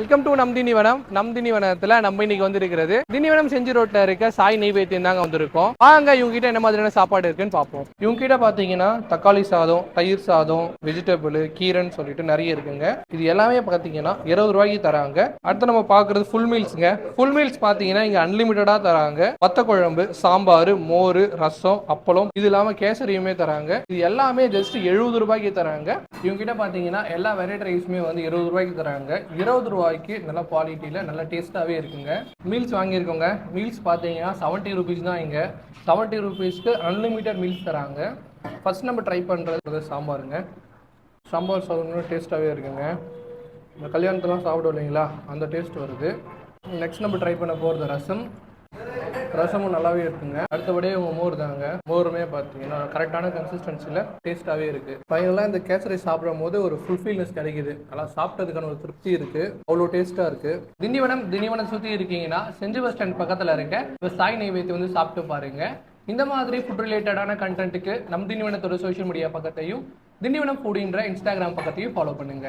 Welcome to நம் தினிவனம் நம் திண்டிவனத்துல நம்ம இன்னைக்கு வந்திருக்கிறது. தினிவனம் செஞ்சி ரோட்ல இருக்க சாய் நெய்வேத்தியம் தாங்க வந்திருக்கோம். வாங்க இவங்க கிட்ட என்ன மாதிரியான சாப்பாடு இருக்குன்னு பார்ப்போம். இவங்க கிட்ட பாத்தீங்கன்னா தக்காளி சாதம் தயிர் சாதம் வெஜிடபிள் கீரைன்னு சொல்லிட்டு நிறைய இருக்குங்க. இது எல்லாமே பாத்தீங்கன்னா இருபது ரூபாய்க்கு தராங்க. அடுத்து நம்ம பாக்குறது ஃபுல் மீல்ஸ்ங்க ஃபுல் மீல்ஸ் பாத்தீங்கன்னா இங்க அன்லிமிட்டடா தராங்க. வத்த குழம்பு சாம்பார் மோர் ரசம் அப்பளம் இது இல்லாம கேசரியுமே தராங்க. இது எல்லாமே ஜஸ்ட் எழுபது ரூபாய்க்கு தராங்க. இவங்க கிட்ட பாத்தீங்கன்னா எல்லா வெரைட்டி ரைஸுமே வந்து இருபது ரூபாய்க்கு தராங்க. இருபது ரூபாய் ரூபாய்க்கு நல்ல குவாலிட்டியில் நல்ல டேஸ்ட்டாகவே இருக்குங்க. மீல்ஸ் வாங்கியிருக்கோங்க. மீல்ஸ் பார்த்தீங்கன்னா செவன்ட்டி ருபீஸ் தான் இங்கே. செவன்ட்டி ருபீஸ்க்கு அன்லிமிட்டட் மீல்ஸ் தராங்க. ஃபர்ஸ்ட் நம்ம ட்ரை பண்ணுறது சாம்பாருங்க. சாம்பார் சாதம் டேஸ்ட்டாகவே இருக்குங்க. இந்த கல்யாணத்தெல்லாம் சாப்பிடுவோம் இல்லைங்களா? அந்த டேஸ்ட் வருது. நெக்ஸ்ட் நம்ம ட்ரை பண்ண போகிறது ரசம். ரசமும் நல்லாவே இருக்குங்க. அடுத்தபடியே உங்கள் மோர் தாங்க. மோருமே பார்த்தீங்கன்னா கரெக்டான கன்சிஸ்டன்சியில் டேஸ்ட்டாகவே இருக்குது ஃபைனலாக இந்த கேசரி சாப்பிடும் போது ஒரு ஃபுல்ஃபில்னஸ் கிடைக்குது. நல்லா சாப்பிட்டதுக்கான ஒரு திருப்தி இருக்குது அவ்வளோ டேஸ்ட்டாக இருக்குது திண்டிவனம் திண்டிவனம் சுற்றி இருக்கீங்கன்னா செஞ்சி பஸ் ஸ்டாண்ட் பக்கத்தில் இருக்க இப்போ சாய் நைவேத்தி வந்து சாப்பிட்டு பாருங்க. இந்த மாதிரி ஃபுட் ரிலேட்டடான கண்டென்ட்டுக்கு நம் திண்டிவனத்தோட சோஷியல் மீடியா பக்கத்தையும் திண்டிவனம் ஃபுடின்ற இன்ஸ்டாகிராம் பக்கத்தையும் ஃபாலோ பண்ணுங்க.